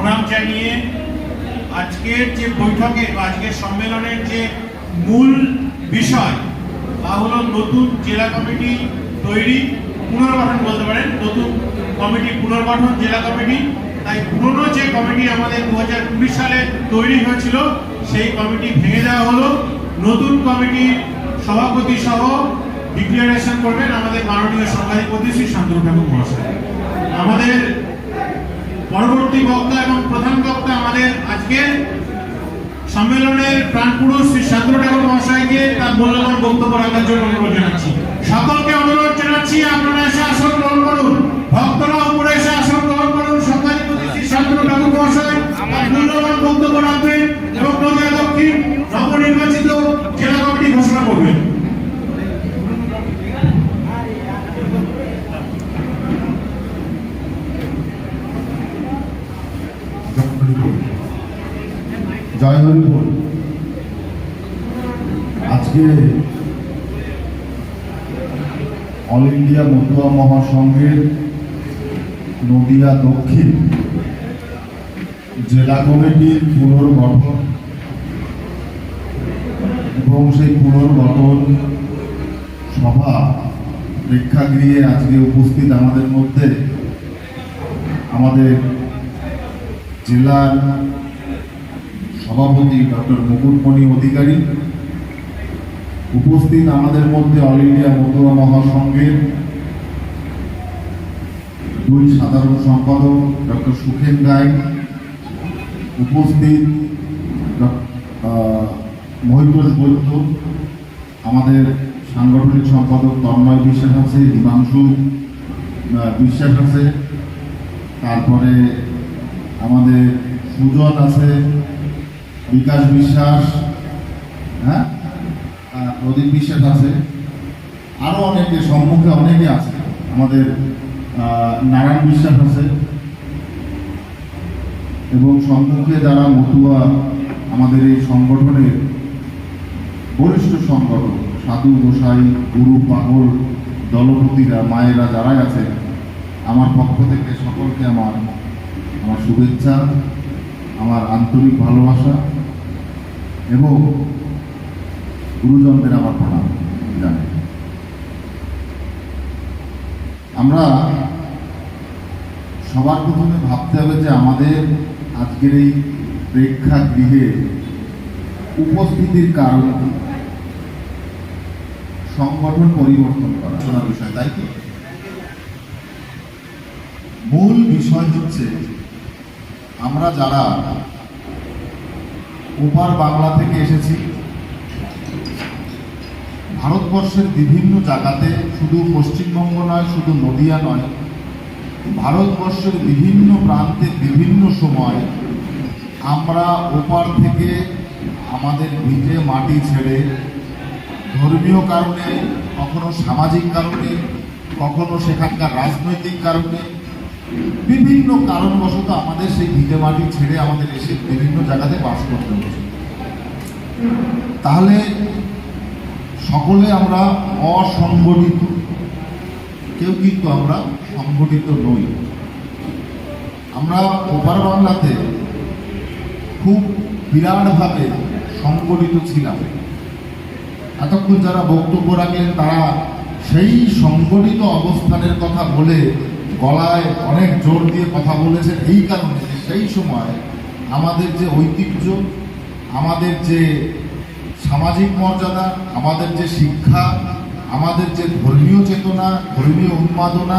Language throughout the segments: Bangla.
প্রণাম জানিয়ে আজকের যে বৈঠকে আজকের সম্মেলনের যে মূল বিষয়, তা হলো নতুন জেলা কমিটি তৈরি, পুনর্গঠন বলতে পারেন, নতুন কমিটি পুনর্গঠন জেলা কমিটি। তাই পুরনো যে কমিটি আমাদের দু হাজার কুড়ি সালে তৈরি হয়েছিল, সেই কমিটি ভেঙে দেওয়া হলো। নতুন কমিটির সভাপতি সহ ডিক্লারেশন করবেন আমাদের মাননীয় সভাধিপতি শ্রী শান্তনু ঠাকুর মহাশয়। আমাদের পরবর্তী বক্তা এবং প্রধান বক্তা আমাদের আজকে সম্মেলনের প্রাণপুরুষ শ্রী সাধু ঠাকুর মহাশয়কে তার মূল্যবান বক্তব্য রাখার জন্য অনুরোধ জানাচ্ছি। সকলকে অনুরোধ জানাচ্ছি আপনারা এসে আসন গ্রহণ করুন ভক্তরা উপরে এসে আসন গ্রহণ করুন সরকারিপতি শ্রী শান্তনু ঠাকুর মহাশয় তার মূল্যবান বক্তব্য রাখবেন এবং নদিয়া দক্ষিণ নবনির্বাচিত জেলা কমিটি ঘোষণা করবেন জয় হরিপুর আজকে অল ইন্ডিয়া মতুয়া মহাসংঘের নদিয়া দক্ষিণ জেলা কমিটির পুনর্গঠন এবং সেই পুনর্গঠন সভা প্রেক্ষাগৃহে আজকে উপস্থিত আমাদের মধ্যে আমাদের জেলার সভাপতি ডক্টর মুকুটমণি অধিকারী। উপস্থিত আমাদের মধ্যে অল ইন্ডিয়া মতুয়া মহাসংঘের দুই সাধারণ সম্পাদক ডক্টর সুখেন রায়। উপস্থিত মহিতোষ বৈদ্য, আমাদের সাংগঠনিক সম্পাদক তন্ময় বিশ্বাস আছে, হিমাংশু বিশ্বাস আছে। তারপরে আমাদের সুজন আছে বিকাশ বিশ্বাস হ্যাঁ? প্রদীপ বিশ্বাস আছে। আরও অনেকে, সম্মুখে অনেকে আছে। আমাদের নারায়ণ বিশ্বাস আছে। এবং সম্মুখে যারা মতুয়া, আমাদের এই সংগঠনের বরিষ্ঠ সংগঠন সাধু গোসাই, গুরু পাগল, দলপতিরা, মায়েরা যারাই আছে আমার পক্ষ থেকে সকলকে আমার আমার শুভেচ্ছা, আমার আন্তরিক ভালোবাসা। এবং গুরুজনদের আমার প্রণাম জানাই আমরা সবার প্রথমে ভাবতে হবে যে আমাদের আজকের এই প্রেক্ষাগৃহে উপস্থিতির কারণ কি? সংগঠন পরিবর্তন করা বিষয়, তাই তো মূল বিষয় হচ্ছে আমরা যারা ওপার বাংলা থেকে এসেছি। ভারতবর্ষের বিভিন্ন জায়গাতে শুধু পশ্চিমবঙ্গ নয়, শুধু নদিয়া নয়, ভারতবর্ষের বিভিন্ন প্রান্তে বিভিন্ন সময় আমরা ওপার থেকে আমাদের ভিটে মাটি ছেড়ে ধর্মীয় কারণে, কখনো সামাজিক কারণে, কখনো সেখানকার রাজনৈতিক কারণে বিভিন্ন কারণবশত আমাদের সেই ভিটে মাটি ছেড়ে আমাদের এসে বিভিন্ন জায়গাতে বাস করতে হচ্ছে। তাহলে সকলে আমরা অসংগঠিত। কেউ কিন্তু আমরা সংগঠিত নই। আমরা ওপার বাংলাতে খুব বিরাটভাবে সংগঠিত ছিলাম। এতক্ষণ যারা বক্তব্য রাখলেন তারা সেই সংগঠিত অবস্থানের কথা বলে গলায় অনেক জোর দিয়ে কথা বলেছেন। এই কারণে যে সেই সময় আমাদের যে ঐতিহ্য, আমাদের যে সামাজিক মর্যাদা, আমাদের যে শিক্ষা, আমাদের যে ধর্মীয় চেতনা, ধর্মীয় উন্মাদনা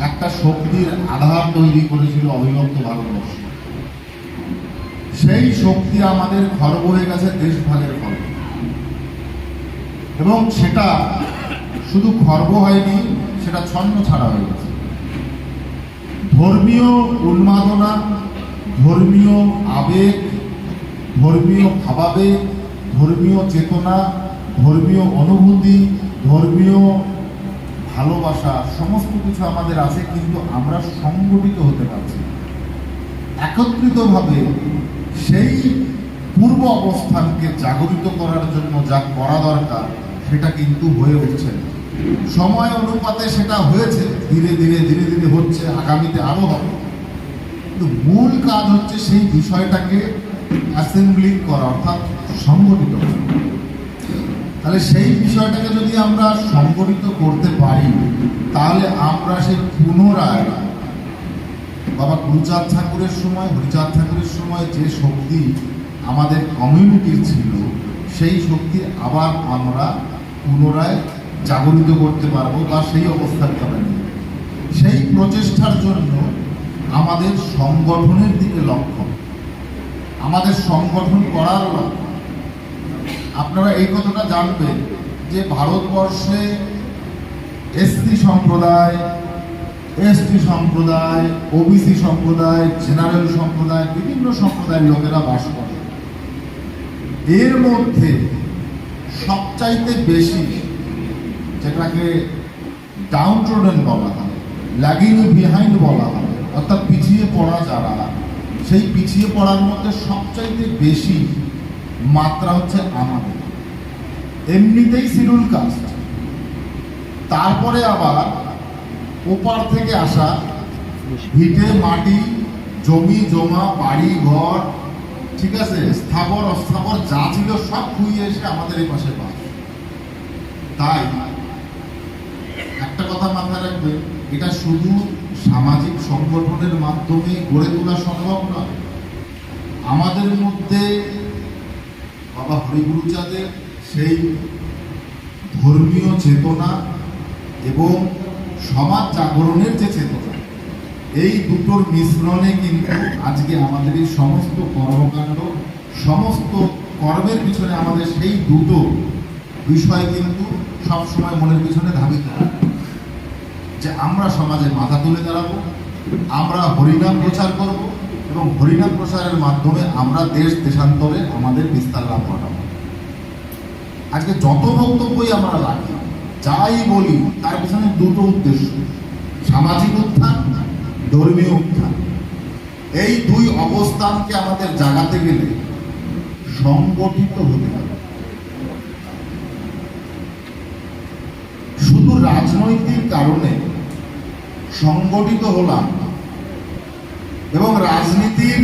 একটা শক্তির আধার তৈরি করেছিল অবিভক্ত ভারতবর্ষ। সেই শক্তি আমাদের খর্ব হয়ে গেছে দেশভাগের ফলে। এবং সেটা শুধু খর্ব হয়নি সেটা ছন্ন ছাড়া হয়ে গেছে। ধর্মীয় উন্মাদনা, ধর্মীয় আবেগ, ধর্মীয় ভাবাবেগ, ধর্মীয় চেতনা, ধর্মীয় অনুভূতি, ধর্মীয় ভালোবাসা, সমস্ত কিছু আমাদের আছে, কিন্তু আমরা সংগঠিত হতে পারছি একত্রিতভাবে সেই পূর্ব অবস্থানকে জাগরিত করার জন্য যা করা দরকার, সেটা কিন্তু হয়ে উঠছে না। সময় অনুপাতে সেটা হয়েছে, ধীরে ধীরে ধীরে ধীরে হচ্ছে, আগামীতে আরও হবে। কিন্তু মূল কাজ হচ্ছে সেই বিষয়টাকে অ্যাসেম্বলিং করা, অর্থাৎ সংগঠিত তাহলে সেই বিষয়টাকে যদি আমরা সংগঠিত করতে পারি, তাহলে আমরা সেই পুনরায় বাবা গুরুচাঁদ ঠাকুরের সময়, হরিচাঁদ ঠাকুরের সময় যে শক্তি আমাদের কমিউনিটির ছিল, সেই শক্তি আবার আমরা পুনরায় জাগরিত করতে পারব বা সেই অবস্থান যাব। সেই প্রচেষ্টার জন্য আমাদের সংগঠনের দিকে লক্ষ্য। আমাদের সংগঠন করার লক্ষ্য। আপনারা এই কথাটা জানবেন যে ভারতবর্ষে এসসি সম্প্রদায় এসটি সম্প্রদায়, ওবিসি সম্প্রদায়, জেনারেল সম্প্রদায়, বিভিন্ন সম্প্রদায়ের লোকেরা বাস করে। এর মধ্যে সবচাইতে বেশি যেটাকে ডাউন ট্রোডেন বলা হয় ল্যাগিং বিহাইন্ড বলা হয়, অর্থাৎ পিছিয়ে পড়া যারা, সেই পিছিয়ে পড়ার মধ্যে সবচাইতে বেশি মাত্রা হচ্ছে আমাদের। এমনিতেই শিডিউল কাস্ট। তারপরে আবার ওপার থেকে আসা ভিটে, মাটি, জমি, জমা, বাড়ি, ঘর, ঠিক আছে, স্থাবর, অস্থাবর যা ছিল সব খুইয়ে এসে আমাদের এই পাশে বাস তাই একটা কথা মাথায় রাখবে এটা শুধু সামাজিক সংগঠনের মাধ্যমে গড়ে তোলা সম্ভব নয়। আমাদের মধ্যে বাবা হরিগুরুচাঁদের সেই ধর্মীয় চেতনা এবং সমাজ জাগরণের যে চেতনা, এই দুটোর মিশ্রণে কিন্তু আজকে আমাদের এই সমস্ত কর্মকাণ্ড, সমস্ত কর্মের পিছনে আমাদের সেই দুটো বিষয় কিন্তু সবসময় মনের পিছনে ধাবিত। যে আমরা সমাজে মাথা তুলে দাঁড়াবো, আমরা হরিনাম প্রচার করব এবং হরিনাম প্রচারের মাধ্যমে আমরা দেশ, দেশান্তরে আমাদের বিস্তার লাভ ঘটাবো আজকে যত বক্তব্যই আমরা লাগি যাই বলি, তার পিছনে দুটো উদ্দেশ্য। সামাজিক উত্থান, ধর্মীয় উত্থান। এই দুই অবস্থানকে আমাদের জাগাতে গেলে সংগঠিত হতে হবে শুধু রাজনৈতিক কারণে সংগঠিত হলাম এবং রাজনীতির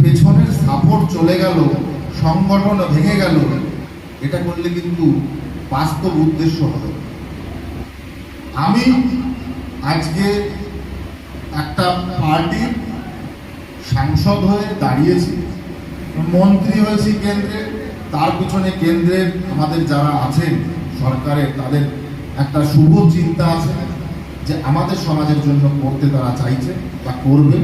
পেছনের সাপোর্ট চলে গেল, সংগঠন ভেঙে গেল, এটা করলে কিন্তু বাস্তব উদ্দেশ্য হবে আমি আজকে একটা পার্টির সাংসদ হয়ে দাঁড়িয়েছি, মন্ত্রী হয়েছি কেন্দ্রে, তার পিছনে কেন্দ্রের আমাদের যারা আছেন সরকারের, তাদের একটা শুভ চিন্তা আছে যে আমাদের সমাজের জন্য করতে তারা চাইছে বা করবে।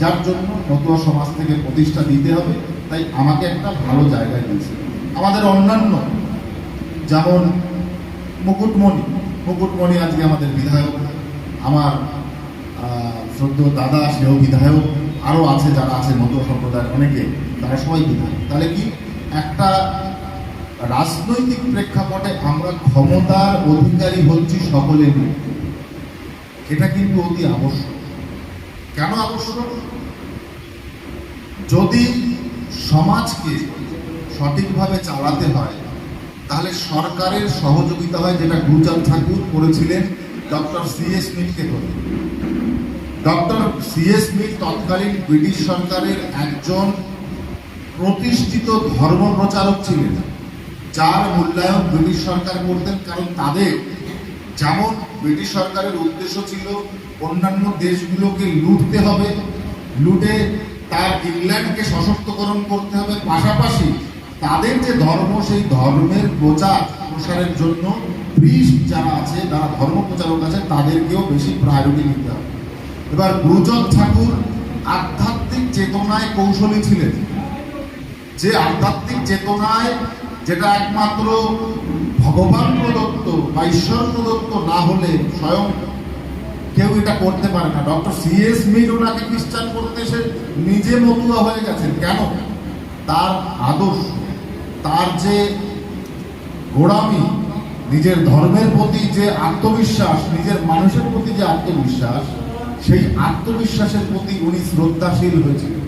যার জন্য মতুয়া সমাজ থেকে প্রতিষ্ঠা দিতে হবে। তাই আমাকে একটা ভালো জায়গায় দিয়েছে আমাদের অন্যান্য, যেমন মুকুটমণি। মুকুটমণি আজকে আমাদের বিধায়ক। আমার শ্রদ্ধ দাদা, সেও বিধায়ক। আরও আছে যারা আছে মতুয়া সম্প্রদায়ের অনেকে, তারা সবাই বিধায়ক। তাহলে কি একটা রাজনৈতিক প্রেক্ষাপটে আমরা ক্ষমতার অধিকারী হচ্ছি সকলে মিলে। এটা কিন্তু অতি আবশ্যক। কেন আবশ্যক? যদি সমাজকে সঠিকভাবে চালাতে হয়, তাহলে সরকারের সহযোগিতা হয়, যেটা গুরুচাঁদ ঠাকুর করেছিলেন ডক্টর সি এস মিটকে করে ডক্টর সি এস মিট তৎকালীন ব্রিটিশ সরকারের একজন প্রতিষ্ঠিত ধর্ম প্রচারক ছিলেন। যার মূল্যায়ন ব্রিটিশ সরকার করতেন, কারণ তাদের যেমন ব্রিটিশ সরকারের উদ্দেশ্য ছিল অন্যান্য দেশগুলোকে লুটতে হবে, লুটে তার ইংল্যান্ডকে সশক্তকরণ করতে হবে, পাশাপাশি তাদের যে ধর্ম, সেই ধর্মের প্রচার প্রসারের জন্য প্রিস্ট যারা আছে, যারা ধর্ম প্রচারক আছে, তাদেরকেও বেশি প্রায়োরিটি নিতে হবে। এবার গুরুচাঁদ ঠাকুর আধ্যাত্মিক চেতনায় কৌশলী ছিলেন। যে আধ্যাত্মিক চেতনায় যেটা একমাত্র ভগবান প্রদত্ত বা ঈশ্বর প্রদত্ত না হলে স্বয়ং কেউ এটা করতে পারে না। ডক্টর সি এস মির ওনাকে খ্রিস্টান করতে সে নিজে মতুয়া হয়ে গেছেন। কেন? তার আদর্শ, তার যে গোড়ামি, নিজের ধর্মের প্রতি যে আত্মবিশ্বাস, নিজের মানুষের প্রতি যে আত্মবিশ্বাস, সেই আত্মবিশ্বাসের প্রতি উনি শ্রদ্ধাশীল হয়েছিলেন।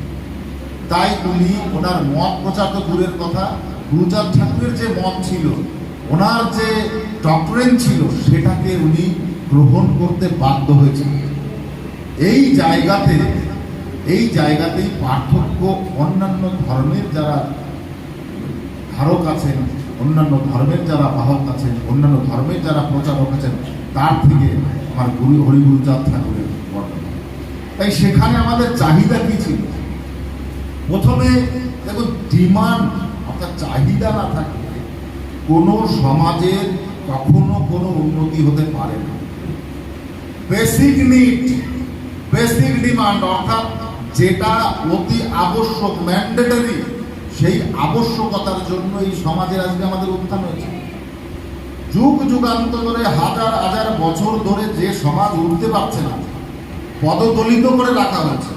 তাই উনি ওনার মত প্রচার তো দূরের কথা গুরুচাঁদ ঠাকুরের যে মত ছিল, ওনার যে ডক্টরেন ছিল, সেটাকে উনি গ্রহণ করতে বাধ্য হয়েছেন। এই জায়গাতে, এই জায়গাতেই পার্থক্য অন্যান্য ধর্মের যারা ধারক আছেন, অন্যান্য ধর্মের যারা বাহক আছেন, অন্যান্য ধর্মের যারা প্রচারক আছেন, তার থেকে আমার গুরু হরিগুরুচাঁদ ঠাকুরের বর্ণনা। তাই সেখানে আমাদের চাহিদা কি ছিল? প্রথমে দেখুন ডিমান্ড অর্থাৎ চাহিদা না থাকলে কোনো সমাজের কখনো কোনো উন্নতি হতে পারে না। বেসিক নিড বেসিক ডিমান্ড অর্থাৎ যেটা অতি আবশ্যক ম্যান্ডেটরি সেই আবশ্যকতার জন্য এই সমাজের আজকে আমাদের উত্থান হয়েছে। যুগ যুগান্ত ধরে হাজার হাজার বছর ধরে যে সমাজ উঠতে পারছে না, পদদলিত করে রাখা হয়েছে।